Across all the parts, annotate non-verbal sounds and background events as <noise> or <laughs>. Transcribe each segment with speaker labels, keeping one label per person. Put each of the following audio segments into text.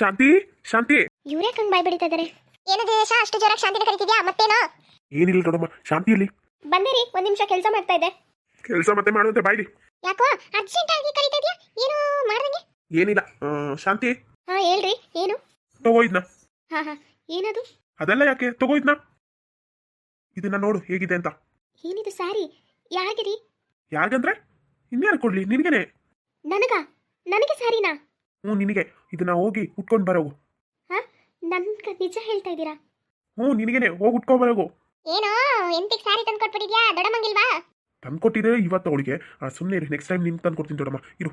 Speaker 1: ಶಾಂತಿ ಶಾಂತಿ.
Speaker 2: ಇವ್ರೇ ಕಂಗ್ ಬಾಯ್ ಬಿಡಿತಾ ಇದಾರೆ. ಏನು ದೇಶ ಅಷ್ಟು ಜೋರಾಗಿ ಶಾಂತಿನ ಕರಿತಿದ್ಯಾ? ಮತ್ತೇನೋ?
Speaker 1: ಏನಿಲ್ಲ ದೊಡ್ಡಮ್ಮ ಶಾಂತಿಯಲ್ಲಿ
Speaker 2: ಬಂದಿರಿ ಒಂದ್ ನಿಮಿಷ ಕೆಲಸ ಮಾಡ್ತಾ ಇದ್ದೆ.
Speaker 1: ಕೆಲಸ ಮತ್ತೆ ಮಾಡುವಂತೆ ಬಾಯ್ಲಿ.
Speaker 2: ಯಾಕೋ ಅರ್ಜೆಂಟ್ ಆಗಿ ಕರಿತಾ ಇದೆಯಾ? ಏನು ಮಾಡ್ದಂಗೆ?
Speaker 1: ಏನಿಲ್ಲ ಆ, ಶಾಂತಿ.
Speaker 2: ಹಾ ಹೇಳ್ರಿ ಏನು?
Speaker 1: ತಗೋಯ್ದ್ನ
Speaker 2: ಹಾ ಹಾ ಏನದು?
Speaker 1: ಅದೆಲ್ಲ ಯಾಕೆ? ತಗೋಯ್ದ್ನ ಇದನ್ನ ನೋಡು ಹೇಗಿದೆ ಅಂತ.
Speaker 2: ಏನಿದು ಸ್ಯಾರಿ ರೀ?
Speaker 1: ಯಾರಿಗಂದ್ರೆ? ಇನ್ಯಾರು ಕೊಡ್ಲಿ? ನಿನಗೇನೆ?
Speaker 2: ನನಗ? ನನಗೆ ಸ್ಯಾರಿನಾ
Speaker 1: ಹ್ಞೂ ನಿನಗೆ. ಇದನ್ನ ಹೋಗಿ ಉಟ್ಕೊಂಡು ಬರೋಗು.
Speaker 2: ಹಾ? ನನ್ಗ ನಿಜ ಹೇಳ್ತಾ ಇದ್ದೀರಾ?
Speaker 1: ಹ್ಞೂ ನಿನಗೇನೆ. ಹೋಗಿ ಉಟ್ಕೊ ಬರೋಗು.
Speaker 2: ಏನೋ ಎಂತಿಗೆ ಸ್ಯಾರಿ ತಂದು ಕೊಟ್ಬಿಟ್ಟಿದ್ಯಾ? ದೊಡ್ಡಮ್ಮಂಗಿಲ್ವಾ
Speaker 1: ತಂದ್ಕೊಟ್ಟಿದ್ರೆ ಇವತ್ತು ಅವಳಿಗೆ. ಸುಮ್ಮನೆ ಇರು. ನೆಕ್ಸ್ಟ್ ಟೈಮ್ ನಿಮ್ಗೆ ತಂದು ಕೊಡ್ತೀನಿ ದೊಡ್ಡಮ್ಮ. ಇರು.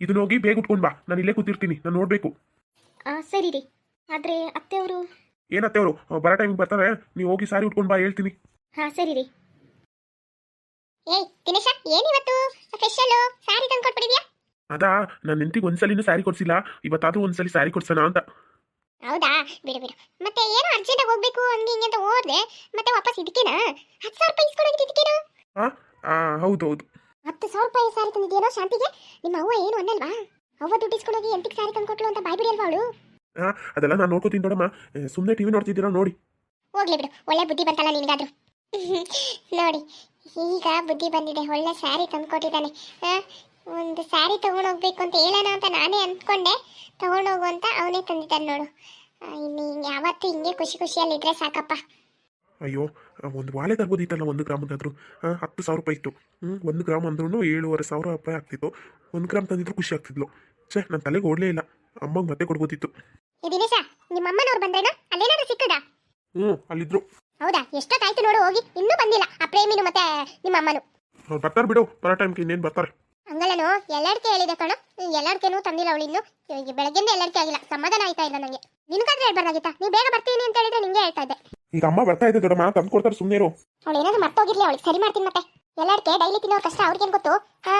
Speaker 1: ಇದನ್ನ ಹೋಗಿ ಬೇಗ ಉಟ್ಕೊಂಡು ಬಾ. ನಾನು ಇಲ್ಲೇ ಕೂತಿರ್ತೀನಿ. ನಾನು ನೋಡಬೇಕು.
Speaker 2: ಆ ಸರಿ ರೀ. ಆದ್ರೆ ಅತ್ತೆಯವರು
Speaker 1: ಏನತ್ತೆ ಅವರು? ಬರೋ ಟೈಮಿಗೆ ಬರ್ತಾರೆ. ನೀವು ಹೋಗಿ ಸಾರಿ ಉಟ್ಕೊಂಡು ಬಾ ಹೇಳ್ತೀನಿ.
Speaker 2: ಹಾ ಸರಿ ರೀ. ಏಯ್ ದಿನೇಶ ಏನಿವತ್ತು ಸ್ಪೆಷಲ್ ಸ್ಯಾರಿ ತಂದು ಕೊಟ್ಬಿಟ್ಟಿದ್ಯಾ?
Speaker 1: ಅದಾ ನನ್ನ ಹೆಂಡತಿಗೆ ಒಂದ್ಸಲಿನೂ ಸ್ಯಾರಿ ಕೊಡ್ಸಿಲ್ಲ. ಇವತ್ತಾದ್ರೂ ಒಂದ್ಸಲಿ ಸ್ಯಾರಿ ಕೊಡ್ಸೋಣ ಅಂತ.
Speaker 2: ಹೌದಾ? ಬಿಡು ಬಿಡು. ಮತ್ತೆ ಏನು ಅರ್ಜೆಂಟ್ ಹೋಗ್ಬೇಕು ಹಂಗೆ ಹಿಂಗೆ ಅಂತ ಹೋದೆ ಮತ್ತೆ ವಾಪಸ್ ಇದಕ್ಕೇನಾ? ಹತ್ತು ಸಾವಿರ ರೂಪಾಯಿ ಇಸ್ಕೊಂಡೋಗಿದ್ದು ಇದಕ್ಕೇನು?
Speaker 1: ಆ ಹೌದು ಹೌದು.
Speaker 2: ಹತ್ತು ಸಾವಿರ ರೂಪಾಯಿ ಸಾರಿ ತಂದಿದ್ಯೇನೋ ಶಾಂತಿಗೆ? ನಿಮ್ಮ ಅವ್ವ ಏನು ಅನ್ನಲ್ವಾ? ಅವ್ವ ದುಡ್ಡು ಇಸ್ಕೊಂಡೋಗಿ ಎಂಟಿಗೆ ಸಾರಿ ತಂದ್ಕೊಟ್ಲು ಅಂತ ಬಾಯ್ ಅಲ್ವಾ ಅವಳು?
Speaker 1: ಆ, ಅದೆಲ್ಲ ನಾನು ನೋಡ್ಕೋತೀನಿ ನೋಡಮ್ಮ ಸುಮ್ಮನೆ ಟಿವಿ ನೋಡ್ತಿದ್ದೀರಾ ನೋಡಿ.
Speaker 2: ಹೋಗ್ಲಿ ಬಿಡು. ಒಳ್ಳೆ ಬುದ್ಧಿ ಬಂತಲ್ಲ ನಿನಗಾದ್ರೂ. <laughs> ನೋಡಿ ಈಗ ಬುದ್ಧಿ ಬಂದಿದೆ. ಒಳ್ಳೆ ಸ್ಯಾರಿ ತಂದ್ಕೊಟ್ಟಿದ್ದಾನೆ. ಒಂದು ಸ್ಯಾರಿ ತೊಗೊಂಡೋಗ್ಬೇಕು ಅಂತ ಹೇಳೋಣ ಅಂತ ನಾನೇ ಅಂದ್ಕೊಂಡೆ. ತಗೊಂಡೋಗು ಅಂತ ಅವನೇ ತಂದಿದ್ದಾನೆ ನೋಡು. ಇನ್ನು ಹಿಂಗೆ ಯಾವತ್ತೂ ಹಿಂಗೆ ಖುಷಿ ಖುಷಿಯಲ್ಲಿದ್ರೆ ಸಾಕಪ್ಪ.
Speaker 1: ಅಯ್ಯೋ ಒಂದು ವಾಲೆ ತರ್ಬೋದಿತ್ತಲ್ಲ ಒಂದು ಗ್ರಾಮದಾದ್ರು ಹತ್ತು ಸಾವಿರ ರೂಪಾಯಿ ಇತ್ತು. ಒಂದು ಗ್ರಾಮ್ ಅಂದ್ರೂ ಏಳುವರೆ ಸಾವಿರ ರೂಪಾಯಿ ಆಗ್ತಿತ್ತು. ಒಂದು ಗ್ರಾಮ್ ತಂದಿದ್ರು ಖುಷಿ ಆಗ್ತಿದ್ಲು. ಛೇ ನನ್ನ ತಲೆಗೆ ಓಡಲೇ ಇಲ್ಲ. ಅಮ್ಮಗೆ ಮತ್ತೆ ಕೊಡ್ಬೋದಿತ್ತು.
Speaker 2: ದಿನೇಶ ನಿಮ್ಮ ಅಮ್ಮನವ್ರು ಬಂದ್ರೇನೋ? ಅಲ್ಲೇನಾದ್ರೂ ಸಿಕ್ಕದ?
Speaker 1: ಹ್ಞೂ ಅಲ್ಲಿದ್ರು.
Speaker 2: ಹೌದಾ? ಎಷ್ಟೊತ್ತಾಯ್ತು ನೋಡು ಹೋಗಿ. ಇನ್ನೂ ಬಂದಿಲ್ಲ. ಆ ಪ್ರೇಮಿನು ಮತ್ತೆ ನಿಮ್ಮ ಅಮ್ಮನು.
Speaker 1: ಬರ್ತಾರೆ ಬಿಡು ಬರೋ ಟೈಮ್ಗೆ ಇನ್ನೇನು ಬರ್ತಾರೆ.
Speaker 2: ಹಂಗಲ್ಲನು ಎಲ್ಲಡ್ಕೆ ಹೇಳಿದೆ ಕಣ. ಎಲ್ಲಡ್ಕೆನೂ ತಂದಿಲ್ಲ ಅವಳು ಇನ್ನು. ಇವಾಗ ಬೆಳಗ್ಗೆಯಿಂದ ಎಲ್ಲಡ್ಕೆ ಆಗಿಲ್ಲ. ಸಮಾಧಾನ ಆಯ್ತಾ ಇಲ್ಲ ನನಗೆ ನಿನ್ಗಾದ್ರೆ ಹೇಳ್ಬಾರ್ದಾಗಿತ್ತಾ ನೀ ಬೇಗ ಬರ್ತೀನಿ ಅಂತ ಹೇಳಿದ್ರೆ ನಿಂಗೆ ಹೇಳ್ತಾ ಇದ್ದೆ.
Speaker 1: ಈಗ ಅಮ್ಮ ಬರ್ತಾ ಇದೆ ದೊಡ್ಡಮ್ಮ ತಂದು ಕೊಡ್ತಾರೆ ಸುಮ್ಮನೆ ಇರು
Speaker 2: ಅವಳು ಏನಾದ್ರು ಮರ್ತೋಗಿರ್ಲಿ ಅವಳಿಗೆ ಸರಿ ಮಾಡ್ತೀನಿ ಮತ್ತೆ. ಎಲ್ಲಡ್ಕೆ ಡೈಲಿ ತಿನ್ನೋ ಕಷ್ಟ ಅವ್ರಿಗೇನು ಗೊತ್ತು? ಹಾ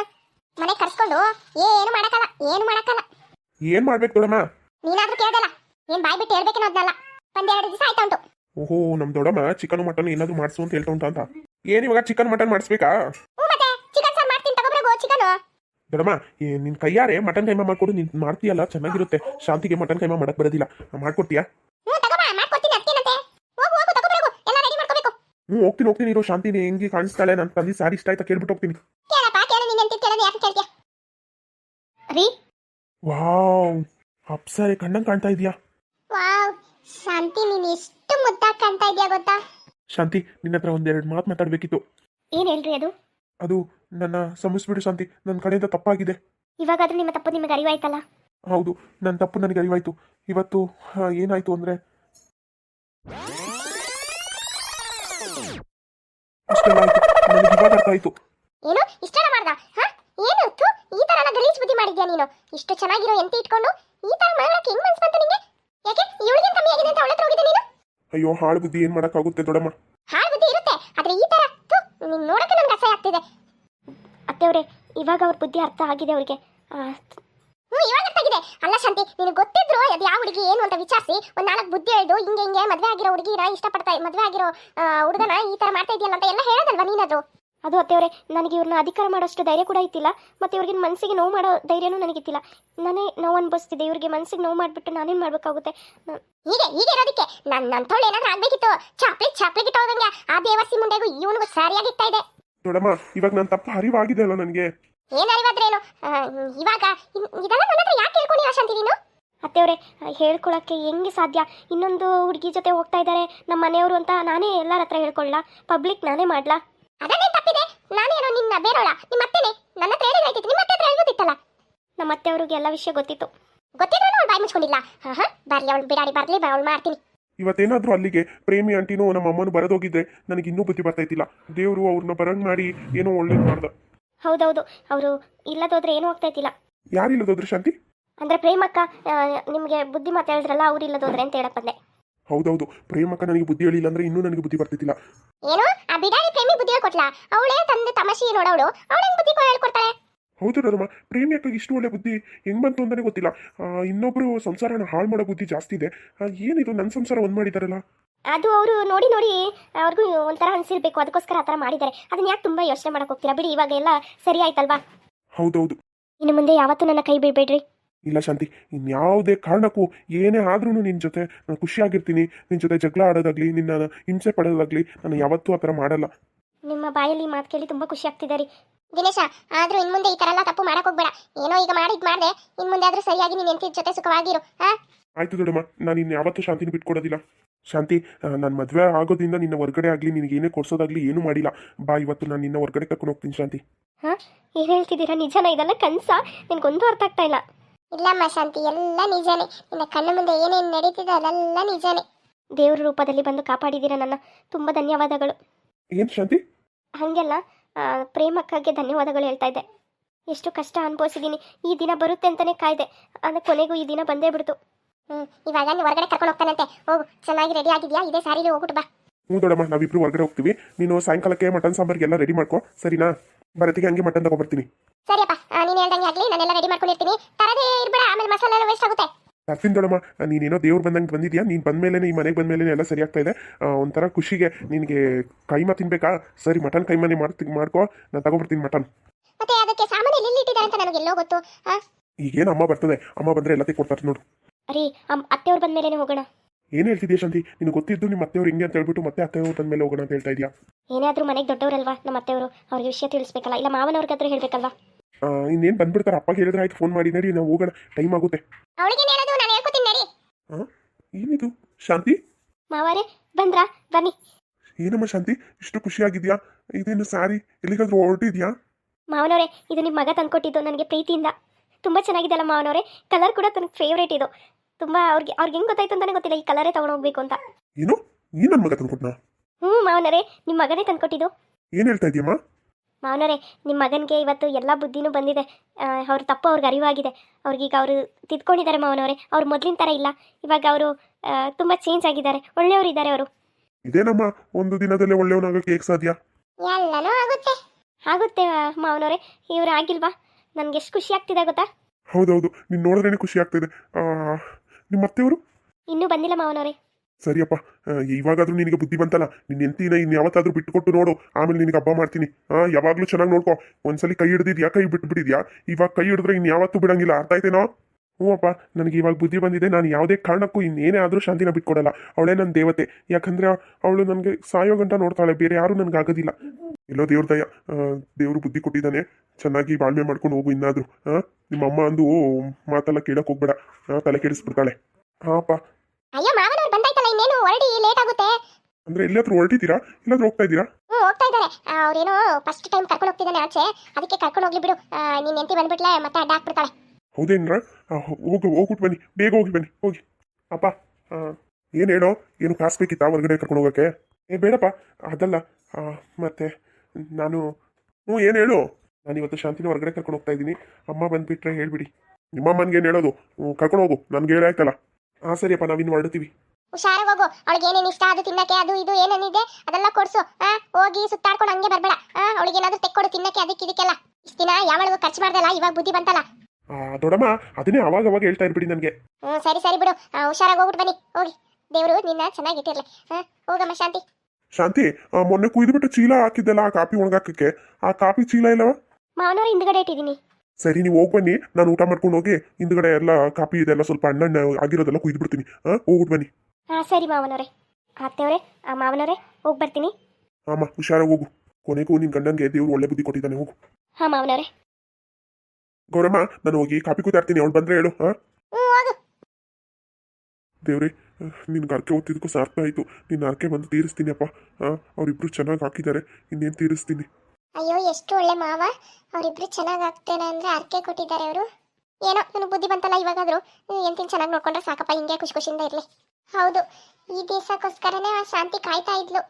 Speaker 2: ಮನೆ ಕರ್ಸ್ಕೊಂಡು ಏನು ಮಾಡಕ್ಕಲ್ಲ ಏನು ಮಾಡಕ್ಕಲ್ಲ.
Speaker 1: ಏನು ಮಾಡ್ಬೇಕು ದೊಡ್ಡಮ್ಮ?
Speaker 2: ನೀನಾದ್ರೂ ಕೇಳ್ದಲ್ಲ ಏನ್ ಬಾಯ್ ಬಿಟ್ಟು ಹೇಳ್ಬೇಕು ಅದನ್ನಲ್ಲ ಒಂದೆರಡು ದಿವಸ ಆಯ್ತಾ ಉಂಟು.
Speaker 1: ಓಹೋ ನಮ್ಮ ದೊಡ್ಡಮ್ಮ ಚಿಕನ್ ಮಟನ್ ಏನಾದ್ರೂ ಮಾಡಿಸು ಅಂತ ಹೇಳ್ತಾ ಉಂಟಾ ಅಂತ ಏನ್ ಇವಾಗ ಚಿಕನ್ ಮಟನ್ ಮಾಡಿಸ್ಬೇಕಾ
Speaker 2: ಹ್ಞೂ ಮತ್ತೆ ಚಿಕನ್ ಸಾರು ಮಾಡ್ತೀನಿ ತಗೊಬ್ರಗೋ ಚಿಕನ್
Speaker 1: ದೊಡ್ಡಮ್ಮ ನಿನ್ನ ನಿನ್ ಕೈಯಾರೆ ಮಟನ್ ಕೈಮಾ ಮಾಡ್ಕೊಡು ನೀನ್ ಮಾಡ್ತೀಯಲ್ಲ ಚೆನ್ನಾಗಿರುತ್ತೆ. ಶಾಂತಿಗೆ ಮಟನ್ ಕೈಮಾ ಮಾಡಕ್ ಬರೋದಿಲ್ಲ. ಮಾಡ್ಕೊಡ್ತೀಯಾ?
Speaker 2: ಹ್ಞೂ
Speaker 1: ಹೋಗ್ತೀನಿ ಹೋಗ್ತೀನಿ ಇರೋ. ಶಾಂತಿ ಹೆಂಗೆ ಕಾಣಿಸ್ತಾಳೆ? ನನ್ನ ತಂದೆ ಸಾರಿ ಇಷ್ಟ ಆಯ್ತಾ ಕೇಳ್ಬಿಟ್ಟು ಹೋಗ್ತೀನಿ. ವಾವ್ ಅಪ್ಸರೆ ಕಣ್ಣಂಗ್ ಕಾಣ್ತಾ ಇದೀಯಾ?
Speaker 2: ವಾವ್ ಶಾಂತಿ ನೀನು ಎಷ್ಟು ಮುದ್ದಾಗಿ ಕಾಣ್ತಾ ಇದೀಯಾ ಗೊತ್ತಾ?
Speaker 1: ಶಾಂತಿ ನಿನ್ನ ಹತ್ರ ಒಂದೆರಡು ಮಾತು ಮಾತಾಡ್ಬೇಕಿತ್ತು.
Speaker 2: ಏನ್ ಹೇಳ್ರಿ ಅದು?
Speaker 1: ಅದು ನನ್ನ ಸಮಸ್ಬಿಡು ಶಾಂತಿ ನನ್ನ ಕಡೆಯಿಂದ ತಪ್ಪಾಗಿದೆ.
Speaker 2: ಇವಾಗಾದ್ರೂ ನಿಮ್ಮ ತಪ್ಪು ನಿಮಗೆ ಅರಿವಾಯ್ತಲ್ಲ?
Speaker 1: ಹೌದು ನನ್ನ ತಪ್ಪು ನನಗೆ ಅರಿವಾಯ್ತು. ಇವತ್ತು ಆ, ಏನಾಯ್ತು ಅಂದ್ರೆ? ಅಷ್ಟೆಲ್ಲ ಆಯ್ತು. ನನಗೆ ಇವಾಗ ಅರ್ಥ ಆಯ್ತು.
Speaker 2: ಏನು? ಇಷ್ಟೆಲ್ಲ ಮಾಡ್ದ? ಹಾ? ಏನು? ಥು, ಈ ತರ ಗಲೀಜ್ ಬುದ್ಧಿ ಮಾಡಿದ್ಯಾ ನೀನು? ಇಷ್ಟು ಚೆನ್ನಾಗಿರೋ ಎಂತ ಇಟ್ಕೊಂಡು ಈ ತರ ಮಾಡೋಕೆ ಹೆಂಗ್ ಮನ್ಸ್ ಬಂತು ನಿಂಗೆ? ಯಾಕೆ? ಇವಳಿಗೆ ಕಮ್ಮಿ ಆಗಿದೆ ಅಂತ ಅವಳ ಹತ್ರ ಹೋಗಿದ್ದೆ ನೀನು?
Speaker 1: ಅಯ್ಯೋ ಹಾಳು ಬುದ್ಧಿ ಏನ್ ಮಾಡಕ್ಕಾಗುತ್ತೆ ದೊಡ್ಡಮ್ಮ
Speaker 2: ಹಾಳು ಬುದ್ಧಿ ಇರುತ್ತೆ ಆದ್ರೆ ಈ ತರ ಥು, ನೀನ್ ನೋಡಕ್ಕೆ ನನಗೆ ಅಸಹ್ಯ ಆಗ್ತಿದೆ. ಅತ್ತೆಯವರೇ ಇವಾಗ ಅವ್ರ ಬುದ್ಧಿ ಅರ್ಥ ಆಗಿದೆ ಅವ್ರಿಗೆ. ಹ್ಞೂ ಇವಾಗ ಅಲ್ಲ ಶಾಂತಿ, ನಿನಗೆ ಗೊತ್ತಿದ್ರು ಅದು ಯಾವ ಹುಡುಗಿ ಏನು ಅಂತ ವಿಚಾರಿಸಿ. ಒಂದು ನಾಲ್ಕು ಬುದ್ಧಿ ಹೇಳಿದು, ಹಿಂಗೆ ಹಿಂಗೆ ಮದುವೆ ಆಗಿರೋ ಹುಡುಗಿನ ಇಷ್ಟಪಡ್ತಾ ಮದುವೆ ಆಗಿರೋ ಹುಡುಗನ ಈ ತರ ಮಾಡ್ತಾ ಇದೆಯಲ್ಲ ಅಂತ ಎಲ್ಲ ಹೇಳೋದಲ್ವಾ ನೀನದು? ಅದು ಅತ್ತೆಯವ್ರೆ ನನಗೆ ಇವ್ರನ್ನ ಅಧಿಕಾರ ಮಾಡೋಷ್ಟು ಧೈರ್ಯ ಕೂಡ ಇತ್ತಿಲ್ಲ ಮತ್ತೆ ಇವ್ರಿಗೆ ಮನಸ್ಸಿಗೆ ನೋವು ಮಾಡೋ ಧೈರ್ಯನೂ ನನಗಿತ್ತಿಲ್ಲ. ನಾನೇ ನೋವು ಅನ್ಭವಿಸ್ತಿದ್ದೆ ಇವ್ರಿಗೆ ಮನಸ್ಸಿಗೆ ನೋವು ಮಾಡಿಬಿಟ್ಟು ನಾನೇನು ಮಾಡಬೇಕಾಗುತ್ತೆ? ಹೀಗೆ ಹೀಗೆ ಇರೋದಕ್ಕೆ ನನ್ನ ನನ್ನ ತೊಳೆ ಏನಾದ್ರೂ ಆಗ್ಬೇಕಿತ್ತು? ಚಾಪ್ಲಿ ಚಾಪ್ಲಿ ಗಿಟ್ಟೋದಂಗೆ ಆ ದೇವಸಿ ಮುಂದೆಗೂ ಇವನಿಗೂ ಸರಿಯಾಗಿ ಇತ್ತಾ ಇದೆ.
Speaker 1: ನೋಡಮ್ಮ ಇವಾಗ ನನ್ನ ತಪ್ಪು ಅರಿವಾಗಿದೆ ಅಲ್ಲ ನನಗೆ?
Speaker 2: ಏನು ಅರಿವಾದ್ರೇನು? ಏನು ಇವಾಗ ಇದೆಲ್ಲ ನನ್ನ ಹತ್ರ ಯಾಕೆ ಹೇಳ್ಕೊಂಡು ಶಾಂತಿ ನೀನು? ಅತ್ತೆಯವರೇ ಹೇಳ್ಕೊಳಕ್ಕೆ ಹೆಂಗೆ ಸಾಧ್ಯ? ಇನ್ನೊಂದು ಹುಡುಗಿ ಜೊತೆ ಹೋಗ್ತಾ ಇದ್ದಾರೆ ನಮ್ಮ ಮನೆಯವರು ಅಂತ ನಾನೇ ಎಲ್ಲರ ಹತ್ರ ಹೇಳ್ಕೊಳ್ಳ ಪಬ್ಲಿಕ್ ನಾನೇ ಮಾಡ್ಲಾ? ಅದನ್ನೇ ತಪ್ಪಿದೆ. ನಾನೇನೋ ನಿನ್ನ ಬೇರೋಳ. ನಿಮ್ಮ ಅತ್ತೆನೆ. ನನ್ನ ಹತ್ರ ಹೇಳಿದ್ರೆ ನಿಮ್ಮ ಅತ್ತೆ ಹತ್ರ ಹೇಳ್ಬೋದಿತ್ತಲ್ಲ? ನಮ್ಮ ಅತ್ತೆಯವ್ರಿಗೆ ಎಲ್ಲ ವಿಷಯ ಗೊತ್ತಿತ್ತು. ಗೊತ್ತಿದ್ರು ಅವಳು ಬಾಯಿ ಮುಚ್ಕೊಂಡಿಲ್ಲ? ಹಾ ಹಾ. ಬರ್ಲಿ ಅವಳು ಬಿಡಾಡಿ ಬರ್ಲಿ ಅವಳು ಮಾಡ್ತೀನಿ.
Speaker 1: ಇವತ್ತೇನಾದ್ರೂ ಅಲ್ಲಿಗೆ ಪ್ರೇಮಿ ಆಂಟಿನೂ ನಮ್ಮ ಅಮ್ಮನೂ ಬರೋದೋಗಿದ್ರೆ ನನಗೆ ಇನ್ನೂ ಬುದ್ಧಿ ಬರ್ತೈತಿಲ್ಲ ಇದ್ದಿಲ್ಲ. ದೇವರು ಅವ್ರನ್ನ ಬರಂಗ್ ಮಾಡಿ ಏನೋ ಒಳ್ಳೇದು ಮಾಡ್ದ.
Speaker 2: ಹೌದೌದು. ಅವರು ಇಲ್ಲದೋದ್ರೆ ಏನೂ ಆಗ್ತಾ ಇದ್ದಿಲ್ಲ.
Speaker 1: ಯಾರಿಲ್ಲದೋದ್ರೆ ಶಾಂತಿ?
Speaker 2: ಅಂದ್ರೆ ಪ್ರೇಮಕ್ಕ ನಿಮಗೆ ಬುದ್ಧಿ ಮಾತು ಹೇಳಿದ್ರಲ್ಲ ಅವ್ರು ಇಲ್ಲದೋದ್ರೆ ಅಂತ ಹೇಳಕ್ ಬಂದೆ.
Speaker 1: ಹೌದೌದು. ಪ್ರೇಮಕ್ಕ ನನಗೆ ಬುದ್ಧಿ ಹೇಳಿಲ್ಲ ಅಂದ್ರೆ ಇನ್ನೂ ನನಗೆ ಬುದ್ಧಿ ಬರ್ತಿದ್ದಿಲ್ಲ.
Speaker 2: ಏನು? ಆ ಬಿಡಾರಿ ಪ್ರೇಮಿ ಬುದ್ಧಿ ಹೇಳ್ಕೊಟ್ಲಾ? ಅವಳೇ ತಂದೆ ತಮಾಷೆ ನೋಡವಳು. ಅವಳೇನ್ ಬುದ್ಧಿ ಹೇಳ್ಕೊಡ್ತಾಳೆ?
Speaker 1: ಹೌದು ರಮ ಪ್ರೇಮಿ ಅಕ್ಕಗೆ ಇಷ್ಟು ಒಳ್ಳೆ ಬುದ್ಧಿ ಹೆಂಗ್ ಬಂತು ಅಂತಾನೆ ಗೊತ್ತಿಲ್ಲ. ಇನ್ನೊಬ್ರು ಸಂಸಾರನ ಹಾಳು ಮಾಡೋ ಬುದ್ಧಿ ಜಾಸ್ತಿ ಇದೆ. ಏನಿದು ನನ್ನ ಸಂಸಾರ ಒಂದ್ ಮಾಡಿದಾರಲ್ಲ?
Speaker 2: ಅದು ಅವರು ನೋಡಿ ನೋಡಿ ಅವ್ರಿಗೂ ಒಂಥರ ಅನ್ಸಿರ್ಬೇಕು. ಅದಕ್ಕೋಸ್ಕರ ಆ ಥರ ಮಾಡಿದ್ದಾರೆ. ಅದನ್ನ ಯಾಕೆ ತುಂಬಾ ಯೋಚನೆ ಮಾಡಕ್ ಹೋಗ್ತೀರಾ? ಬಿಡಿ ಇವಾಗ ಎಲ್ಲ ಸರಿ ಆಯ್ತಲ್ವಾ?
Speaker 1: ಹೌದೌದು.
Speaker 2: ಇನ್ನು ಮುಂದೆ ಯಾವತ್ತೂ ನನ್ನ ಕೈ ಬಿಡಬೇಡ್ರಿ.
Speaker 1: ಇಲ್ಲ ಶಾಂತಿ ಇನ್ಯಾವುದೇ ಕಾರಣಕ್ಕೂ ಏನೇ ಆದ್ರೂ ನಿನ್ನ ಜೊತೆ ನಾನು ಖುಷಿಯಾಗಿರ್ತೀನಿ. ನಿನ್ನ ಜೊತೆ ಜಗಳ ಆಡೋದಾಗ್ಲಿ ನಿನ್ನ ಹಿಂಸೆ ಪಡೋದಾಗ್ಲಿ ನಾನು ಯಾವತ್ತೂ ಆ ಥರ ಮಾಡಲ್ಲ.
Speaker 2: ನಿಮ್ಮ ಬಾಯಲ್ಲಿ ಮಾತು ಕೇಳಿ ತುಂಬಾ ಖುಷಿ ಆಗ್ತಿದೆ ರೀ. ದಿನೇಶ ಆದ್ರೂ ಇನ್ ಮುಂದೆ ಈ ತರ ಎಲ್ಲ ತಪ್ಪು ಮಾಡಕ್ ಹೋಗ್ಬೇಡ. ಏನೋ ಈಗ ಮಾಡಿದ್ ಮಾಡ್ದೆ ಇನ್ ಮುಂದೆ ಆದ್ರೂ ಸರಿಯಾಗಿ ನೀನ್ ಎಂತಿ ಜೊತೆ ಸುಖವಾಗಿರು ಹಾ
Speaker 1: ಆಯ್ತು ದೊಡ್ಡಮ್ಮ ನಾನು ಇನ್ನು ಯಾವತ್ತೂ ಶಾಂತಿನ ಬಿಟ್ಕೊಡೋದಿಲ್ಲ. ಶಾಂತಿ ನಾನು ಮದುವೆ ಆಗೋದ್ರಿಂದ ನಿನ್ನ ಹೊರಗಡೆ ಆಗಲಿ ನಿನಗೆ ಏನೇ ಕೊಡ್ಸೋದಾಗ್ಲಿ ಏನೂ ಮಾಡಿಲ್ಲ. ಬಾ ಇವತ್ತು ನಾನು ನಿನ್ನ ಹೊರಗಡೆ ಕರ್ಕೊಂಡು ಹೋಗ್ತೀನಿ ಶಾಂತಿ.
Speaker 2: ಹಾ? ಏನ್ ಹೇಳ್ತಿದ್ದೀರಾ? ನಿಜನ ಇದೆಲ್ಲ ಕನ್ಸಾ? ನಿನ್ಗೊಂದು ಅರ್ಥ ಆಗ್ತಾ ಇಲ್ಲ. ಇಲ್ಲಮ್ಮ ಶಾಂತಿ ಎಲ್ಲ ನಿಜನೇ. ನಿನ್ನ ಕಣ್ಣು ಮುಂದೆ ಏನೇನು ನಡೀತಿದೆ ಅದೆಲ್ಲ ನಿಜನೇ. ದೇವ್ರ ರೂಪದಲ್ಲಿ ಬಂದು ಕಾಪಾಡಿದೀರ ನನ್ನ ತುಂಬಾ ಧನ್ಯವಾದಗಳು.
Speaker 1: ಏನು ಶಾಂತಿ?
Speaker 2: ಹಂಗೆಲ್ಲ ಪ್ರೇಮಕ್ಕಾಗಿ ಧನ್ಯವಾದಗಳು ಹೇಳ್ತಾ ಇದ್ದೆ. ಎಷ್ಟು ಕಷ್ಟ ಅನುಭವಿಸಿದ್ದೀನಿ. ಈ ದಿನ ಬರುತ್ತೆ ಅಂತಾನೆ ಕಾಯ್ದೆ. ಅಂದ್ರೆ ಕೊನೆಗೂ ಈ ದಿನ ಬಂದೇ ಬಿಡ್ತು. ಹ್ಮ್ ಇವಾಗ ನೀವು ಹೊರಗಡೆ ಕರ್ಕೊಂಡು ಹೋಗ್ತಾನಂತೆ. ಹೋಗು ಚೆನ್ನಾಗಿ ರೆಡಿ ಆಗಿದೆಯಾ? ಇದೇ ಸಾರಿಲಿ ಹೋಗ್ಬಿಟ್ಟು ಬಾ.
Speaker 1: ಹ್ಞೂ ದೊಡ್ಡಮ್ಮ ನಾವಿಬ್ರು ಹೊರಗಡೆ ಹೋಗ್ತೀವಿ. ನೀನು ಸಾಯಂಕಾಲಕ್ಕೆ ಮಟನ್ ಸಾಂಬಾರಿಗೆ ಎಲ್ಲ ರೆಡಿ ಮಾಡ್ಕೊ. ಸರಿನಾ? ಬರತ್ತಿಗೆ ಹಂಗೆ ಮಟನ್ ತಗೊಬರ್ತೀನಿ.
Speaker 2: ಸರಿಯಪ್ಪ
Speaker 1: ದೊಡ್ಡಮ್ಮ ನೀನೇನೋ ದೇವ್ರು ಬಂದಂಗೆ ಬಂದಿದ್ಯಾ? ನೀನು ಬಂದಮೇಲೆ ಈ ಮನೆಗೆ ಬಂದಮೇಲೆ ಎಲ್ಲ ಸರಿ ಆಗ್ತಾ ಇದೆ ಒಂಥರ ಖುಷಿಗೆ ನಿನಗೆ ಕೈಮಾ ತಿನ್ಬೇಕಾ? ಸರಿ ಮಟನ್ ಕೈಮಾನೆ ಮಾಡ್ತಿ ಮಾಡ್ಕೊ. ನಾನು ತಗೊಬರ್ತೀನಿ ಮಟನ್.
Speaker 2: ಮತ್ತೆ ಅದಕ್ಕೆ ಸಾಮಾನು ಎಲ್ಲಿ ಇಟ್ಟಿದ್ದಾರೆ ಅಂತ ನನಗೆ ಎಲ್ಲೋ ಗೊತ್ತು.
Speaker 1: ಈಗೇನು ಅಮ್ಮ ಬರ್ತದೆ. ಅಮ್ಮ ಬಂದರೆ ಎಲ್ಲ ಕೊಡ್ತಾರೆ ನೋಡು.
Speaker 2: ಅರೇ ಅಮ್ಮ ಅತ್ತೆಯವ್ರು ಬಂದ ಮೇಲೆ ಹೋಗೋಣ.
Speaker 1: ಏನು ಹೇಳ್ತಿದ್ಯಾ ಶಾಂತಿ? ನಿನಗೆ ಗೊತ್ತಿದ್ದು ನಿಮ್ಮ ಅತ್ತೆಯವ್ರು ಹಿಂಗೆ ಅಂತ ಹೇಳ್ಬಿಟ್ಟು ಮತ್ತೆ ಅತ್ತೆಯವ್ರು ಬಂದ ಮೇಲೆ ಹೋಗೋಣ ಅಂತ ಹೇಳ್ತಾ ಇದೆಯಾ?
Speaker 2: ಏನಾದರೂ ಮನೆಗೆ ದೊಡ್ಡವರಲ್ವಾ ನಮ್ಮ ಅತ್ತೆಯವರು? ಅವ್ರಿಗೆ ವಿಷಯ ತಿಳಿಸ್ಬೇಕಲ್ಲ ಇಲ್ಲ ಮಾವನವ್ರಿಗಾದ್ರೂ ಹೇಳ್ಬೇಕಲ್ವಾ?
Speaker 1: ಇನ್ನೇನು ಬಂದ್ಬಿಡ್ತಾರೆ? ಅಪ್ಪಗೆ ಹೇಳಿದ್ರೆ ಆಯ್ತು ಫೋನ್ ಮಾಡಿ ನಡಿ ನಾವು ಹೋಗೋಣ. ಟೈಮ್ ಆಗುತ್ತೆ.
Speaker 2: ಅವಳಿಗೆ ಹೇಳೋದು ನಾನು ಹೇಳ್ಕೊತೀನಿ ನಡಿ
Speaker 1: ಹಾಂ ಏನಿದು? ಶಾಂತಿ?
Speaker 2: ಮಾವರೇ ಬಂದ್ರ? ಬನ್ನಿ.
Speaker 1: ಏನಮ್ಮ ಶಾಂತಿ? ಇಷ್ಟು ಖುಷಿಯಾಗಿದ್ಯಾ? ಇದೇನು ಸಾರಿ? ಎಲ್ಲಿಗಾದ್ರೂ ಹೊರಟಿದ್ಯಾ?
Speaker 2: ಮಾವನವರೇ ಇದು ನಿಮ್ಮ ಮಗ ತಂದ್ಕೊಟ್ಟಿದ್ದು ನನಗೆ ಪ್ರೀತಿಯಿಂದ. ತುಂಬ ಚೆನ್ನಾಗಿದೆ ಅಲ್ಲ ಮಾವನವರೇ? ಕಲರ್ ಕೂಡ ತನಗೆ ಫೇವ್ರೇಟ್ ಇದು. ತುಂಬ ಅವ್ರಿಗೆ ಅವ್ರಿಗೆ ಹೆಂಗೆ ಗೊತ್ತಾಯ್ತು ಅಂತಾನೆ ಗೊತ್ತಿಲ್ಲ ಈ ಕಲರೇ ತೊಗೊಂಡು ಹೋಗ್ಬೇಕು ಅಂತ.
Speaker 1: ಏನು? ನೀನು ನನ್ನ ಮಗ ತಂದ್ಕೊಟ್ನಾ?
Speaker 2: ಹ್ಞೂ ಮಾವನವರೇ ನಿಮ್ಮ ಮಗನೇ ತಂದ್ಕೊಟ್ಟಿದ್ದು.
Speaker 1: ಏನು ಹೇಳ್ತಾ ಇದೀಯಮ್ಮ?
Speaker 2: ಮಾವನವರೇ ನಿಮ್ಮ ಮಗನಿಗೆ ಇವತ್ತು ಎಲ್ಲ ಬುದ್ಧಿನೂ ಬಂದಿದೆ. ಆ, ಅವ್ರ ತಪ್ಪು ಅವ್ರಿಗೆ ಅರಿವಾಗಿದೆ. ಅವ್ರಿಗೀಗ ಅವರು ತಿದ್ಕೊಂಡಿದ್ದಾರೆ ಮಾವನವರೇ. ಅವ್ರು ಮೊದಲಿನ ಥರ ಇಲ್ಲ. ಇವಾಗ ಅವರು ತುಂಬ ಚೇಂಜ್ ಆಗಿದ್ದಾರೆ. ಒಳ್ಳೆಯವರಿದ್ದಾರೆ ಅವರು.
Speaker 1: ಇದೇನಮ್ಮ ಒಂದು ದಿನದಲ್ಲೇ ಒಳ್ಳೆಯವನಾಗಕ್ಕೆ ಹೇಗೆ ಸಾಧ್ಯ?
Speaker 2: ಎಲ್ಲನೂ ಆಗುತ್ತೆ. ಆಗುತ್ತೆ ಮಾವನವರೇ. ಇವ್ರು ಆಗಿಲ್ವಾ? ನನಗೆ ಎಷ್ಟು ಖುಷಿ ಆಗ್ತಿದೆ ಗೊತ್ತಾ?
Speaker 1: ಹೌದೌದು ನೀನು ನೋಡಿದ್ರೇನೆ ಖುಷಿ ಆಗ್ತಿದೆ. ಆ, ನಿಮ್ಮ ಅತ್ತೆಯವರು?
Speaker 2: ಇನ್ನೂ ಬಂದಿಲ್ಲ ಮಾವನವರೇ.
Speaker 1: ಸರಿಯಪ್ಪ ಇವಾಗಾದ್ರೂ ನಿನಗೆ ಬುದ್ಧಿ ಬಂತಲ್ಲ? ನಿನ್ನ ಹೆಂಡತಿನ ಇನ್ನು ಯಾವತ್ತಾದ್ರೂ ಬಿಟ್ಟುಕೊಟ್ಟು ನೋಡು. ಆಮೇಲೆ ನಿನಗೆ ಹಬ್ಬ ಮಾಡ್ತೀನಿ. ಆ, ಯಾವಾಗಲೂ ಚೆನ್ನಾಗಿ ನೋಡ್ಕೊ. ಒಂದ್ಸಲಿ ಕೈ ಹಿಡ್ದಿದ್ಯಾ, ಕೈ ಬಿಟ್ಬಿಟ್ಟಿದ್ಯಾ? ಇವಾಗ ಕೈ ಹಿಡಿದ್ರೆ ಇನ್ನು ಯಾವತ್ತೂ ಬಿಡಂಗಿಲ್ಲ. ಅರ್ಥ ಆಯ್ತೇನೋ? ಹ್ಞೂ ಅಪ್ಪ, ನನಗೆ ಇವಾಗ ಬುದ್ಧಿ ಬಂದಿದೆ. ನಾನು ಯಾವುದೇ ಕಾರಣಕ್ಕೂ ಇನ್ನೇನೇ ಆದರೂ ಶಾಂತಿನ ಬಿಟ್ಕೊಡಲ್ಲ. ಅವಳೇ ನನ್ನ ದೇವತೆ. ಯಾಕಂದ್ರೆ ಅವಳು ನನಗೆ ಸಾಯೋ ಗಂಟ ನೋಡ್ತಾಳೆ. ಬೇರೆ ಯಾರೂ ನನಗೆ ಆಗೋದಿಲ್ಲ. ಎಲ್ಲೋ ದೇವ್ರ ದಯ ದೇವರು ಬುದ್ಧಿ ಕೊಟ್ಟಿದ್ದಾನೆ. ಚೆನ್ನಾಗಿ ಬಾಳ್ಮೆ ಮಾಡ್ಕೊಂಡು ಹೋಗು ಇನ್ನಾದರೂ. ಹಾಂ ನಿಮ್ಮ ಅಮ್ಮ ಅಂದು ಮಾತೆಲ್ಲ ಕೇಳೋಕೆ ಹೋಗ್ಬೇಡ. ತಲೆ ಕೆಡಿಸ್ಬಿಡ್ತಾಳೆ. ಹಾಂ ಅಪ್ಪ
Speaker 2: ಅಯ್ಯೋ ಮಾವನವ್ರು ಬಂದಾಯ್ತಲ್ಲ ಇನ್ನೇನು ಹೊರಡಿ ಲೇಟ್ ಆಗುತ್ತೆ
Speaker 1: ಅಂದ್ರೆ ಎಲ್ಲಾದ್ರೂ ಹೊರಟಿದ್ದೀರಾ? ಇಲ್ಲಾದ್ರೂ ಹೋಗ್ತಾ ಇದ್ದೀರಾ?
Speaker 2: ಹ್ಞೂ ಹೋಗ್ತಾ ಇದ್ದಾರೆ ಅವ್ರೇನೋ ಫಸ್ಟ್ ಟೈಮ್ ಕರ್ಕೊಂಡು ಹೋಗ್ತಿದ್ದಾನೆ ಆಚೆ. ಅದಕ್ಕೆ ಕರ್ಕೊಂಡು ಹೋಗ್ಲಿ ಬಿಡು. ನಿನ್ ಎಂತಿ ಬಂದ್ಬಿಟ್ಲೆ ಮತ್ತೆ ಅಡ್ಡ ಹಾಕ್ಬಿಡ್ತಾಳೆ.
Speaker 1: ಹೌದೇನ್ರ ಹೋಗು ಹೋಗ್ಬಿಟ್ಟು ಬನ್ನಿ. ಬೇಗ ಹೋಗಿ ಬನ್ನಿ. ಹೋಗಿ. ಅಪ್ಪ ಏನ್ ಹೇಳೋ? ಏನು ಕಾಸು ಬೇಕಿತ್ತಾ ಹೊರಗಡೆ ಕರ್ಕೊಂಡು ಹೋಗಕ್ಕೆ? ಏ ಬೇಡಪ್ಪ. ಅದಲ್ಲ. ಆ, ಮತ್ತೆ ನಾನು ಹ್ಞೂ ಏನು ಹೇಳು? ನಾನು ಇವತ್ತು ಶಾಂತಿನ ಹೊರಗಡೆ ಕರ್ಕೊಂಡು ಹೋಗ್ತಾ ಇದ್ದೀನಿ. ಅಮ್ಮ ಬಂದ್ಬಿಟ್ರೆ ಹೇಳ್ಬಿಡಿ. ನಿಮ್ಮ ಅಮ್ಮನಿಗೆ ಏನು ಹೇಳೋದು? ಹ್ಞೂ, ಕರ್ಕೊಂಡು ಹೋಗು. ನನಗೆ ಹೇಳಾಯ್ತಲ್ಲ ಹಾಂ ಸರಿಯಪ್ಪ ನಾವಿನ್ನು ಹೊರಡ್ತೀವಿ.
Speaker 2: ಹುಷಾರಾಗಿ ಹೋಗು. ಅವಳಿಗೆ ಏನೇನು ಇಷ್ಟ ಅದು ತಿನ್ನಕ್ಕೆ ಅದು ಇದು ಏನೇನಿದೆ ಅದೆಲ್ಲ ಕೊಡ್ಸು. ಆ ಹೋಗಿ ಸುತ್ತಾಡ್ಕೊಂಡು ಹಂಗೆ ಬರಬೇಡ. ಆ ಅವಳಿಗೆ ಏನಾದರೂ ತೆಕ್ಕೊಡು ತಿನ್ನಕ್ಕೆ ಅದಕ್ಕೆ ಇದಕ್ಕೆಲ್ಲ. ಇಷ್ಟು ದಿನ ಯಾವಾಗ ಖರ್ಚು ಮಾಡ್ದಲ್ಲ ಇವಾಗ ಬುದ್ಧಿ ಬಂತಲ್ಲ.
Speaker 1: ಆ, ದೊಡ್ಡಮ್ಮ ಅದನ್ನೇ ಅವಾಗ ಅವಾಗ ಹೇಳ್ತಾ ಇರ್ಬಿಡಿ ನನಗೆ.
Speaker 2: ಹ್ಞೂ ಸರಿ ಸರಿ ಬಿಡು. ಆ, ಹುಷಾರಾಗಿ ಹೋಗ್ಬಿಟ್ಟು ಬನ್ನಿ. ಹೋಗಿ. ದೇವರು ನಿನ್ನ ಚೆನ್ನಾಗಿಟ್ಟಿರ್ಲಿ ಹಾ ಹೋಗಮ್ಮ ಶಾಂತಿ.
Speaker 1: ಶಾಂತಿ ಆ, ಮೊನ್ನೆ ಕುಯ್ದುಬಿಟ್ಟು ಚೀಲ ಹಾಕಿದ್ದೆಲ್ಲ ಆ ಕಾಪಿ ಒಣಗಾಕಕ್ಕೆ. ಆ ಕಾಪಿ ಚೀಲ ಇಲ್ಲವ?
Speaker 2: ಮಾವನವ್ರ ಹಿಂದ್ಗಡೆ ಇಟ್ಟಿದ್ದೀನಿ.
Speaker 1: ಸರಿ ನೀವು ಹೋಗಿ ಬನ್ನಿ. ನಾನು ಊಟ ಮಾಡ್ಕೊಂಡು ಹೋಗಿ ಹಿಂದ್ಗಡೆ ಎಲ್ಲ ಕಾಪಿ ಇದೆಲ್ಲ ಸ್ವಲ್ಪ ಅಣ್ಣ ಆಗಿರೋದೆಲ್ಲ ಕುಯ್ದು ಬಿಡ್ತೀನಿ ಹಾಂ ಹೋಗ್ಬಿಟ್ಟು ಬನ್ನಿ.
Speaker 2: ಹಾಂ ಸರಿ ಮಾವನವರೇ. ಅತ್ತೆಯವರೇ ಆ ಮಾವನವರೇ ಹೋಗಿ ಬರ್ತೀನಿ.
Speaker 1: ಅಮ್ಮ ಹುಷಾರ ಹೋಗು. ಕೊನೆಗೂ ನಿನ್ ಗಂಡನಿಗೆ ದೇವ್ರು ಒಳ್ಳೆ ಬುದ್ಧಿ ಕೊಟ್ಟಿದ್ದಾನೆ ಹೋಗು.
Speaker 2: ಹಾಂ ಮಾವನವರೇ.
Speaker 1: ಗೌರಮ್ಮ ನಾನು ಹೋಗಿ ಕಾಪಿ ಕೂತಾ ಇರ್ತೀನಿ ಅವ್ಳು ಬಂದ್ರೆ ಹೇಳು ಹಾಂ? ದೇವ್ರಿ ನಿನ್ಗೆ ಅರ್ಕೆ ಓದ್ತಿದ್ದಕ್ಕೂ ಸಾರ್ಥ ಆಯ್ತು. ನಿನ್ನ ಅರ್ಕೆ ಬಂದು ತೀರಿಸ್ತೀನಿ ಅಪ್ಪ ಹಾಂ? ಅವರಿಬ್ರು ಚೆನ್ನಾಗಿ ಹಾಕಿದ್ದಾರೆ. ಇನ್ನೇನು ತೀರಿಸ್ತೀನಿ?
Speaker 2: ಅಯ್ಯೋ ಎಷ್ಟು ಒಳ್ಳೆ ಮಾವ. ಅವರಿಬ್ರು ಚೆನ್ನಾಗಿ ಆಗ್ತೇನೆ ಅಂದ್ರೆ ಅರ್ಕೆ ಕೊಟ್ಟಿದ್ದಾರೆ ಅವರು. ಏನೋ ನನಗೆ ಬುದ್ಧಿ ಬಂತಲ್ಲ ಇವಾಗಾದ್ರು. ಎಂತಿನ ಚೆನ್ನಾಗಿ ನೋಡ್ಕೊಂಡ್ರೆ ಸಾಕಪ್ಪ ಹಿಂಗೆ ಖುಷಿ ಖುಷಿಯಿಂದ ಇರಲಿ. ಹೌದು ಈ ದಿವಸಕ್ಕೋಸ್ಕರನೇ ಆ ಶಾಂತಿ ಕಾಯ್ತಾ ಇದ್ಲು.